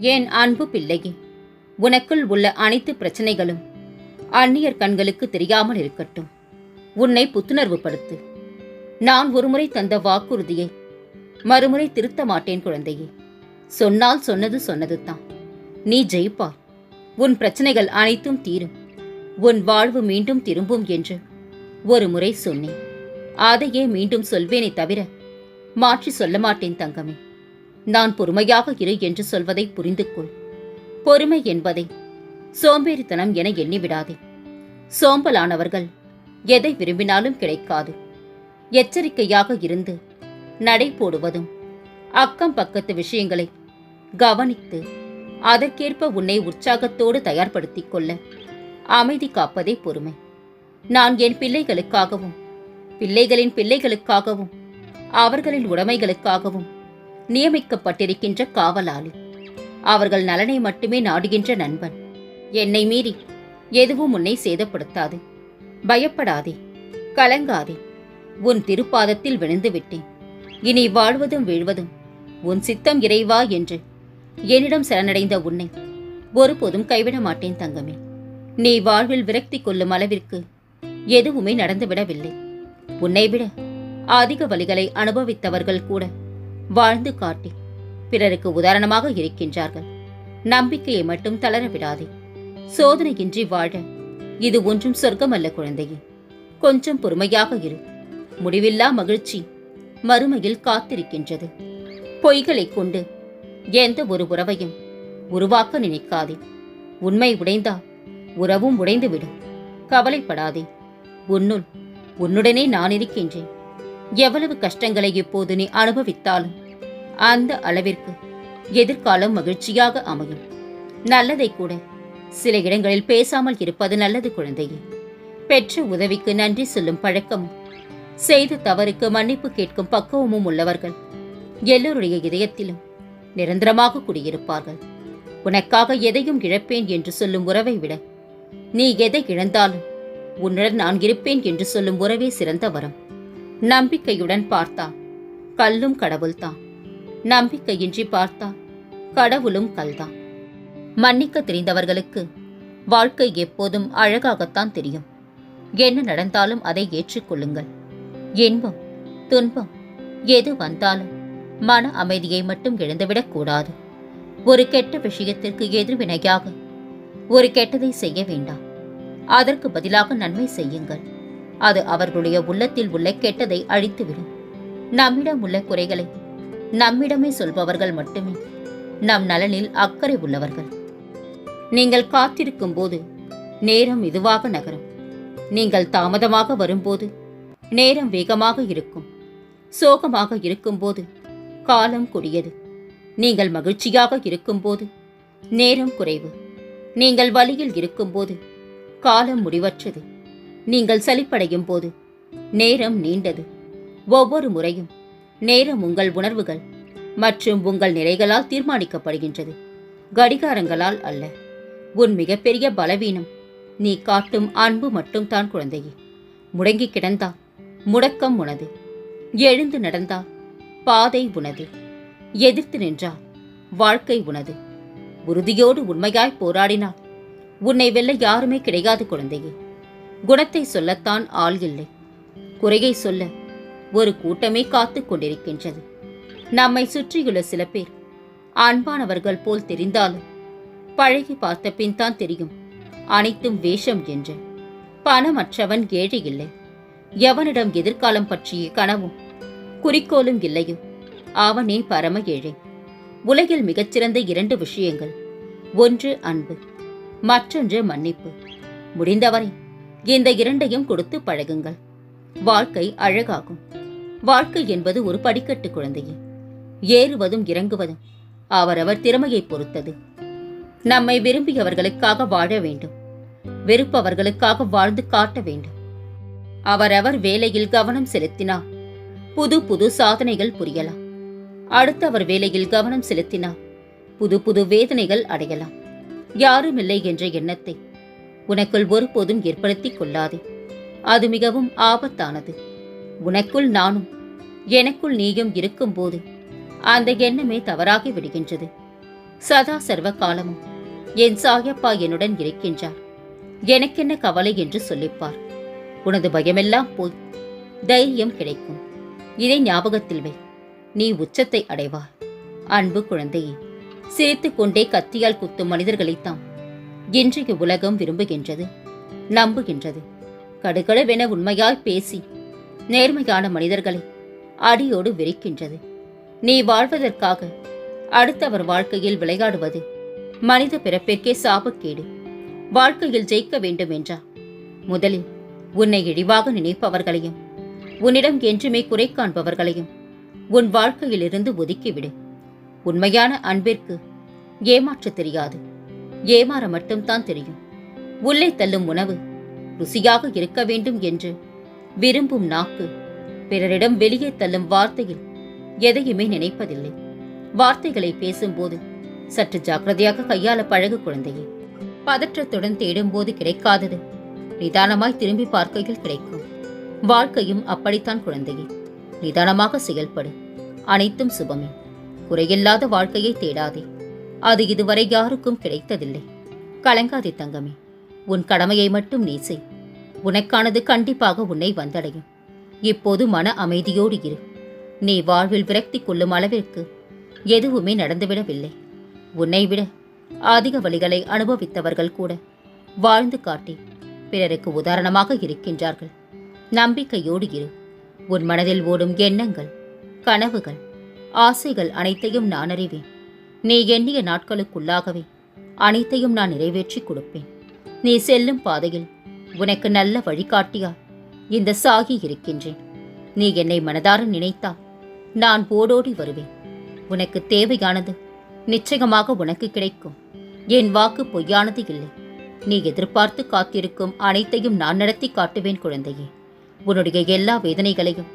என் அன்பு பிள்ளையே? உனக்குள் உள்ள அனைத்து பிரச்சனைகளும் அந்நியர் கண்களுக்கு தெரியாமல் இருக்கட்டும். உன்னை புத்துணர்வுபடுத்து நான் ஒருமுறை தந்த வாக்குறுதியை மறுமுறை திருத்த மாட்டேன் குழந்தையே. சொன்னால் சொன்னது சொன்னது தான் நீ ஜெயிப்பாய் உன் பிரச்சனைகள் அனைத்தும் தீரும். உன் வாழ்வு மீண்டும் திரும்பும் என்று ஒரு முறை சொன்னேன். அதையே மீண்டும் சொல்வேனே தவிர மாற்றி சொல்ல மாட்டேன் தங்கமே. நான் பொறுமையாக இரு என்று சொல்வதை புரிந்து கொள் பொறுமை என்பதை சோம்பேறித்தனம் என எண்ணிவிடாதே. சோம்பலானவர்கள் எதை விரும்பினாலும் கிடைக்காது. எச்சரிக்கையாக இருந்து நடை போடுவதும் அக்கம் பக்கத்து விஷயங்களை கவனித்து அதற்கேற்ப உன்னை உற்சாகத்தோடு தயார்படுத்திக் கொள்ள அமைதி காப்பதே பொறுமை. நான் என் பிள்ளைகளுக்காகவும் பிள்ளைகளின் பிள்ளைகளுக்காகவும் அவர்களின் உடைமைகளுக்காகவும் நியமிக்கப்பட்டிருக்கின்ற காவலாளி. அவர்கள் நலனை மட்டுமே நாடுகின்ற நண்பன். என்னை மீறி எதுவும் உன்னை சேதப்படுத்தாது. பயப்படாதே. கலங்காதே. உன் திருப்பாதத்தில் விழுந்து விட்டேன். இனி வாழ்வதும் வீழ்வதும் உன் சித்தம் இறைவா என்று என்னிடம் சரணடைந்த உன்னை ஒருபோதும் கைவிட மாட்டேன் தங்கமே. நீ வாழ்வில் விரக்தி கொள்ளும் அளவிற்கு எதுவுமே நடந்துவிடவில்லை. உன்னை விட அதிக வழிகளை அனுபவித்தவர்கள் கூட வாழ்ந்து காட்டி பிறருக்கு உதாரணமாக இருக்கின்றார்கள். நம்பிக்கையை மட்டும் தளர விடாதே. சோதனையின்றி வாழ. இது ஒன்றும் சொர்க்கமல்ல குழந்தையே. கொஞ்சம் பொறுமையாக இரு. முடிவில்லா மகிழ்ச்சி மறுமையில் காத்திருக்கின்றது. பொய்களைக் கொண்டு எந்த ஒரு உறவையும் உருவாக்க நினைக்காதே. உண்மை உடைந்தா உறவும் உடைந்துவிடும். கவலைப்படாதே. உன்னுள் உன்னுடனே நான் இருக்கின்றேன். எவ்வளவு கஷ்டங்களை இப்போது நீ அனுபவித்தாலும் அந்த அளவிற்கு எதிர்காலம் மகிழ்ச்சியாக அமையும். நல்லதை கூட சில இடங்களில் பேசாமல் இருப்பது நல்லது குழந்தையே. பெற்ற உதவிக்கு நன்றி சொல்லும் பழக்கமும் செய்த தவறுக்கு மன்னிப்பு கேட்கும் பக்குவமும் உள்ளவர்கள் எல்லோருடைய இதயத்திலும் நிரந்தரமாக குடியிருப்பார்கள். உனக்காக எதையும் இழப்பேன் என்று சொல்லும் உறவை விட நீ எதை இழந்தாலும் உன்னுடன் நான் இருப்பேன் என்று சொல்லும் உறவே சிறந்த வரம். நம்பிக்கையுடன் பார்த்தா. கல்லும் கடவுள்தான். நம்பிக்கையின்றி பார்த்தால் கடவுளும் கல்தான். மன்னிக்க தெரிந்தவர்களுக்கு வாழ்க்கை எப்போதும் அழகாகத்தான் தெரியும். என்ன நடந்தாலும் அதை ஏற்றுக்கொள்ளுங்கள். இன்பம் துன்பம் எது வந்தாலும் மன அமைதியை மட்டும் இழந்துவிடக் கூடாது. ஒரு கெட்ட விஷயத்திற்கு எதிர்வினையாக ஒரு கெட்டதை செய்ய வேண்டாம். அதற்கு பதிலாக நன்மை செய்யுங்கள். அது அவர்களுடைய உள்ளத்தில் உள்ள கெட்டதை அழித்துவிடும். நம்மிடம் உள்ள குறைகளை நம்மிடமே சொல்பவர்கள் மட்டுமே நம் நலனில் அக்கறை உள்ளவர்கள். நீங்கள் காத்திருக்கும் போது நேரம் மெதுவாக நகரும். நீங்கள் தாமதமாக வரும்போது நேரம் வேகமாக இருக்கும். சோகமாக இருக்கும்போது காலம் கொடியது. நீங்கள் மகிழ்ச்சியாக இருக்கும்போது நேரம் குறைவு. நீங்கள் வழியில் இருக்கும்போது காலம் முடிவற்றது. நீங்கள் சலிப்படையும் போது. நேரம் நீண்டது. ஒவ்வொரு முறையும். நேரம் உங்கள் உணர்வுகள் மற்றும் உங்கள் நிலைகளால் தீர்மானிக்கப்படுகின்றது. கடிகாரங்களால் அல்ல. உன் மிகப்பெரிய பலவீனம். நீ காட்டும் அன்பு மட்டும் தான் குழந்தையே. முடங்கி கிடந்தா முடக்கம் உனது. எழுந்து நடந்தா பாதை உனது. எதிர்த்து நின்றால் வாழ்க்கை உனது. உறுதியோடு உண்மையாய் போராடினால் உன்னை வெல்ல யாருமே கிடையாது குழந்தையே. குணத்தை சொல்லத்தான் ஆள் இல்லை. குறையை சொல்ல ஒரு கூட்டமே காத்துக் கொண்டிருக்கின்றது. நம்மை சுற்றியுள்ள சில பேர் அன்பானவர்கள் போல் தெரிந்தாலும் பழகி பார்த்த பின் தான் தெரியும். அனைத்தும் வேஷம் என்று பணமற்றவன் ஏழை இல்லை. எவனிடம் எதிர்காலம் பற்றிய கனவும் குறிக்கோளும் இல்லையோ அவனே பரம ஏழை. உலகில் மிகச்சிறந்த இரண்டு விஷயங்கள். ஒன்று அன்பு மற்றொன்று மன்னிப்பு. முடிந்தவரை இந்த இரண்டையும் கொடுத்து பழகுங்கள். வாழ்க்கை அழகாகும். வாழ்க்கை என்பது ஒரு படிக்கட்டு குழந்தையே. ஏறுவதும் இறங்குவதும் அவரவர் திறமையை பொறுத்தது. நம்மை விரும்பியவர்களுக்காக வாழ வேண்டும். வெறுப்பவர்களுக்காக வாழ்ந்து காட்ட வேண்டும். அவரவர் வேலையில் கவனம் செலுத்தினார் புது புது சாதனைகள் புரியலாம். அடுத்தவர் வேலையில் கவனம் செலுத்தினார் புது புது வேதனைகள் அடையலாம். யாருமில்லை என்ற எண்ணத்தை உனக்குள் ஒருபோதும் ஏற்படுத்திக் கொள்ளாதே. அது மிகவும் ஆபத்தானது. உனக்குள் நானும் எனக்குள் நீயும் இருக்கும்போது அந்த எண்ணமே தவறாகி விடுகின்றது. சதா சர்வ காலமும் என் சாயப்பா என்னுடன் இருக்கின்றார். எனக்கென்ன கவலை என்று சொல்லிப்பார். உனது பயமெல்லாம் போய் தைரியம் கிடைக்கும். இதை ஞாபகத்தில் வை. நீ உச்சத்தை அடைவாய். அன்பு குழந்தையே சிரித்துக் கொண்டே கத்தியால் குத்தும் மனிதர்களைத்தான் இன்றைய உலகம் விரும்புகின்றது நம்புகின்றது. கடுகடுவென உண்மையாய் பேசி நேர்மையான மனிதர்களை அடியோடு விரிக்கின்றது. நீ வாழ்வதற்காக அடுத்தவர் வாழ்க்கையில் விளையாடுவது மனித பிறப்பிற்கே சாபக்கேடு. வாழ்க்கையில் ஜெயிக்க வேண்டும் என்றா? முதலில் உன்னை இழிவாக நினைப்பவர்களையும் உன்னிடம் என்றுமே குறை காண்பவர்களையும் உன் வாழ்க்கையிலிருந்து ஒதுக்கிவிடு. உண்மையான அன்பிற்கு ஏமாற்ற தெரியாது. ஏமாற மட்டும்தான் தெரியும். உள்ளே தள்ளும் உணவு ருசியாக இருக்க வேண்டும் என்று விரும்பும் நாக்கு பிறரிடம் வெளியே தள்ளும் வார்த்தையில் எதையுமே நினைப்பதில்லை. வார்த்தைகளை பேசும்போது சற்று ஜாக்கிரதையாக கையாள பழகு குழந்தையே. பதற்றத்துடன் தேடும்போது கிடைக்காதது நிதானமாய் திரும்பி பார்க்கையில் கிடைக்கும். வாழ்க்கையும் அப்படித்தான் குழந்தையே. நிதானமாக செயல்படு. அனைத்தும் சுபமே. குறையில்லாத வாழ்க்கையை தேடாதே. அது இதுவரை யாருக்கும் கிடைத்ததில்லை. கலங்காதே தங்கமே உன் கடமையை மட்டும் நீ செய். உனக்கானது கண்டிப்பாக உன்னை வந்தடையும். இப்போது மன அமைதியோடு இரு. நீ வாழ்வில் விரக்தி கொள்ளும் அளவிற்கு எதுவுமே நடந்துவிடவில்லை. உன்னை விட அதிக வழிகளை அனுபவித்தவர்கள் கூட வாழ்ந்து காட்டி பிறருக்கு உதாரணமாக இருக்கின்றார்கள். நம்பிக்கையோடு இரு. உன் மனதில் ஓடும் எண்ணங்கள் கனவுகள் ஆசைகள் அனைத்தையும் நான் அறிவேன். நீ எண்ணிய நாட்களுக்குள்ளாகவே அனைத்தையும் நான் நிறைவேற்றி கொடுப்பேன். நீ செல்லும் பாதையில் உனக்கு நல்ல வழிகாட்டியா? இந்த சாகி இருக்கின்றேன். நீ என்னை மனதார நினைத்தா நான் ஓடோடி வருவேன். உனக்கு தேவையானது நிச்சயமாக உனக்கு கிடைக்கும். என் வாக்கு பொய்யானது இல்லை. நீ எதிர்பார்த்து காத்திருக்கும் அனைத்தையும் நான் நடத்தி காட்டுவேன் குழந்தையே. உன்னுடைய எல்லா வேதனைகளையும்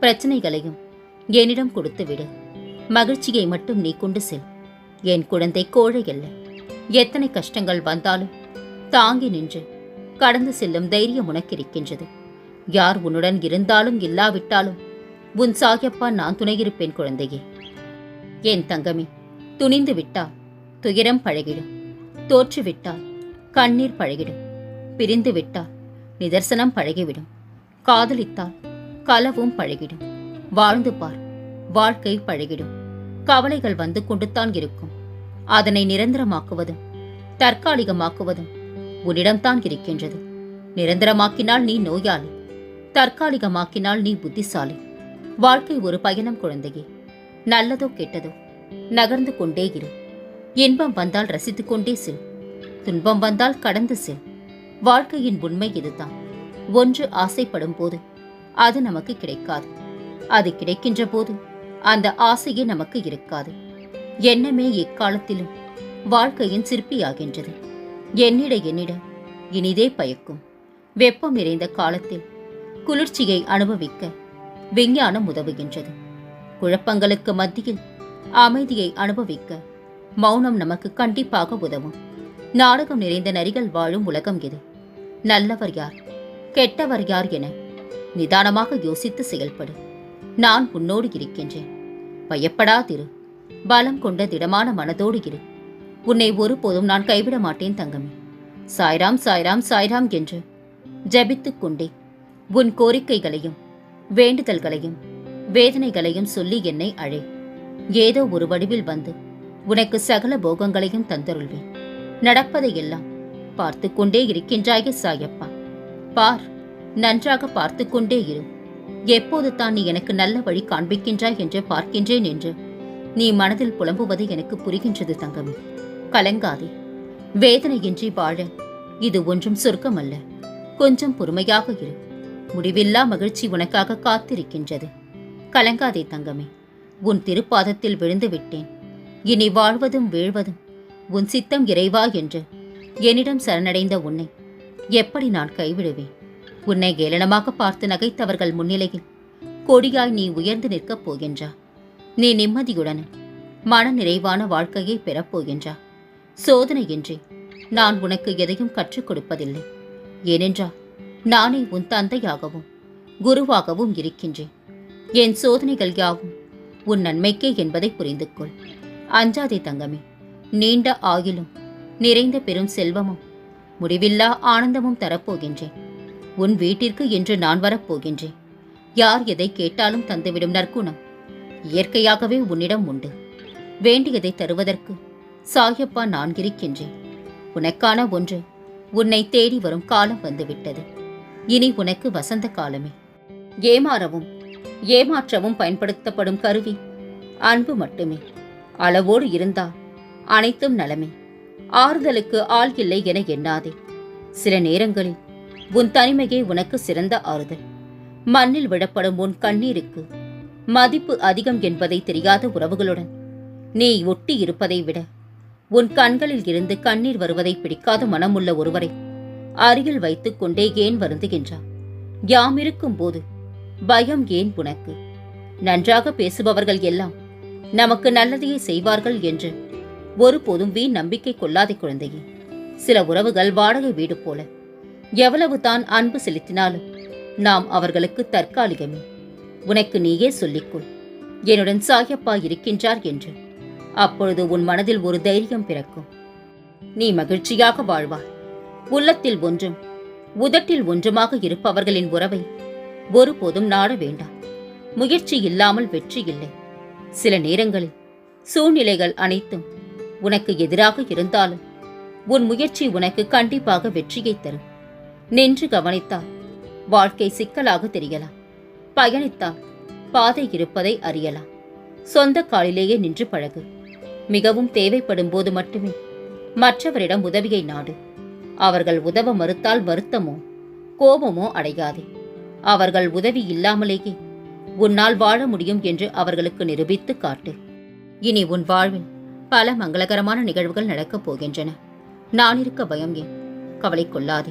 பிரச்சனைகளையும் என்னிடம் கொடுத்துவிடு. மகிழ்ச்சியை மட்டும் நீ கொண்டு செல். என் குழந்தை கோழை அல்ல. எத்தனை கஷ்டங்கள் வந்தாலும் தாங்கி நின்று கடந்து செல்லும் தைரியம் உனக்கு இருக்கின்றது. யார் உன்னுடன் இருந்தாலும் இல்லாவிட்டாலும் உன் சாயப்பா நான் துணையிருப்பேன் குழந்தையே. என் தங்கமே துணிந்து விட்டால் துயரம் பழகிடும். தோற்றுவிட்டால் கண்ணீர் பழகிடும். பிரிந்து விட்டால் நிதர்சனம் பழகிவிடும். காதலித்தால் களவும் பழகிடும். வாழ்ந்து பார் வாழ்க்கை பழகிடும். கவலைகள் வந்து கொண்டுத்தான் இருக்கும். அதனை நிரந்தரமாக்குவதும் தற்காலிகமாக்குவதும் உன்னிடம்தான் இருக்கின்றது. நிரந்தரமாக்கினால் நீ நோயாளி தற்காலிகமாக்கினால் நீ புத்திசாலி. வாழ்க்கை ஒரு பயணம் குழந்தையே நல்லதோ கெட்டதோ நகர்ந்து கொண்டே இரு. இன்பம் வந்தால் ரசித்துக் கொண்டே செல். துன்பம் வந்தால் கடந்து செல். வாழ்க்கையின் உண்மை இதுதான். ஒன்று ஆசைப்படும் போது அது நமக்கு கிடைக்காது. அது கிடைக்கின்ற போது அந்த ஆசையே நமக்கு இருக்காது. எண்ணமே எக்காலத்திலும் வாழ்க்கையின் சிற்பியாகின்றது. எண்ணிட எண்ணிட இனிதே பயக்கும். வெப்பம் நிறைந்த காலத்தில் குளிர்ச்சியை அனுபவிக்க விஞ்ஞானம் உதவுகின்றது. குழப்பங்களுக்கு மத்தியில் அமைதியை அனுபவிக்க மௌனம் நமக்கு கண்டிப்பாக உதவும். நாடகம் நிறைந்த நரிகள் வாழும் உலகம் இது நல்லவர் யார்? கெட்டவர் யார் என நிதானமாக யோசித்து செயல்படும் நான் உன்னோடு இருக்கின்றேன். பயப்படாதிரு. பலம் கொண்ட திடமான மனதோடு இரு. உன்னை ஒருபோதும் நான் கைவிட மாட்டேன் தங்கமே. சாய்ராம் சாய்ராம் சாய்ராம் என்று ஜபித்துக் கொண்டே உன் கோரிக்கைகளையும் வேண்டுதல்களையும் வேதனைகளையும் சொல்லி என்னை அழை. ஏதோ ஒரு வடிவில் வந்து உனக்கு சகல போகங்களையும் தந்தருள்வேன் நடப்பதையெல்லாம் பார்த்து கொண்டே இருக்கின்றாயே சாயப்பா. பார் நன்றாக பார்த்து கொண்டே இரு. எப்போது தான் நீ எனக்கு நல்ல வழி காண்பிக்கின்றாய் என்று பார்க்கின்றேன் என்று. நீ மனதில் புலம்புவது எனக்கு புரிகின்றது தங்கமே. கலங்காதே. வேதனையின்றி வாழ. இது ஒன்றும் சொர்க்கமல்ல. கொஞ்சம் பொறுமையாக இரு. முடிவில்லா மகிழ்ச்சி உனக்காக காத்திருக்கின்றது. கலங்காதே தங்கமே. உன் திருப்பாதத்தில் விழுந்து விட்டேன். இனி வாழ்வதும் வீழ்வதும். உன் சித்தம் இறைவா என்று. என்னிடம் சரணடைந்த உன்னை. எப்படி நான் கைவிடுவேன்? உன்னை ஏளனமாக பார்த்து நகைத்தவர்கள் முன்னிலையில் கொடியாய் நீ உயர்ந்து நிற்கப் போகின்றா. நீ நிம்மதியுடன் மன நிறைவான வாழ்க்கையை பெறப்போகின்றா சோதனையின்றி நான் உனக்கு எதையும் கற்றுக் கொடுப்பதில்லை. ஏனென்றால் நானே உன் தந்தையாகவும் குருவாகவும் இருக்கின்றேன். என் சோதனைகள் யாவும் உன் நன்மைக்கே என்பதை புரிந்து கொள் அஞ்சாதே தங்கமே நீண்ட ஆயிலும் நிறைந்த பெரும் செல்வமும் முடிவில்லா ஆனந்தமும் தரப்போகின்றேன் உன் வீட்டிற்கு என்று நான் வரப்போகின்றேன். யார் எதை கேட்டாலும் தந்துவிடும் நற்குணம். இயற்கையாகவே உன்னிடம் உண்டு. வேண்டியதை தருவதற்கு சாயப்பா நான் இருக்கின்றேன். உனக்கான ஒன்று உன்னை தேடி வரும் காலம் வந்துவிட்டது. இனி உனக்கு வசந்த காலமே. ஏமாறவும் ஏமாற்றவும் பயன்படுத்தப்படும் கருவி அன்பு மட்டுமே. அளவோடு இருந்தால் அனைத்தும் நலமே. ஆறுதலுக்கு ஆள் இல்லை என எண்ணாதே. சில நேரங்களில் உன் தனிமையே உனக்கு சிறந்த ஆறுதல். மண்ணில் விடப்படும் உன் கண்ணீருக்கு மதிப்பு அதிகம் என்பதை தெரியாத உறவுகளுடன் நீ ஒட்டி இருப்பதை விட உன் கண்களில் இருந்து கண்ணீர் வருவதை பிடிக்காத மனமுள்ள ஒருவரை அருகில் வைத்துக் கொண்டே ஏன் வருந்துகின்றார் யாம் இருக்கும் போது பயம் ஏன் உனக்கு? நன்றாக பேசுபவர்கள் எல்லாம் நமக்கு நல்லதையே செய்வார்கள் என்று ஒருபோதும் வீண் நம்பிக்கை கொள்ளாதே குழந்தையே. சில உறவுகள் வாடகை வீடு போல எவ்வளவு தான் அன்பு செலுத்தினாலும் நாம் அவர்களுக்கு தற்காலிகமே. உனக்கு நீயே சொல்லிக்கொள். என்னுடன் சாயப்பா இருக்கின்றார் என்று. அப்பொழுது உன் மனதில் ஒரு தைரியம் பிறக்கும். நீ மகிழ்ச்சியாக வாழ்வாய். உள்ளத்தில் ஒன்றும் உதட்டில் ஒன்றுமாக இருப்பவர்களின் உறவை ஒருபோதும் நாட வேண்டாம். முயற்சி இல்லாமல் வெற்றி இல்லை. சில நேரங்களில் சூழ்நிலைகள் அனைத்தும் உனக்கு எதிராக இருந்தாலும் உன் முயற்சி உனக்கு கண்டிப்பாக வெற்றியை தரும். நின்று கவனித்தால் வாழ்க்கை சிக்கலாக தெரியலாம். பயணித்தால் பாதை இருப்பதை அறியலாம். சொந்த காலிலேயே நின்று பழகு. மிகவும் தேவைப்படும் போது மட்டுமே. மற்றவரிடம் உதவியை நாடு. அவர்கள் உதவ மறுத்தால் வருத்தமோ கோபமோ அடையாதே. அவர்கள் உதவி இல்லாமலேயே. உன்னால் வாழ முடியும் என்று அவர்களுக்கு நிரூபித்து காட்டு. இனி உன் வாழ்வில் பல மங்களகரமான நிகழ்வுகள் நடக்கப் போகின்றன. நான் இருக்க பயம் ஏன்? கவலை கொள்ளாதே.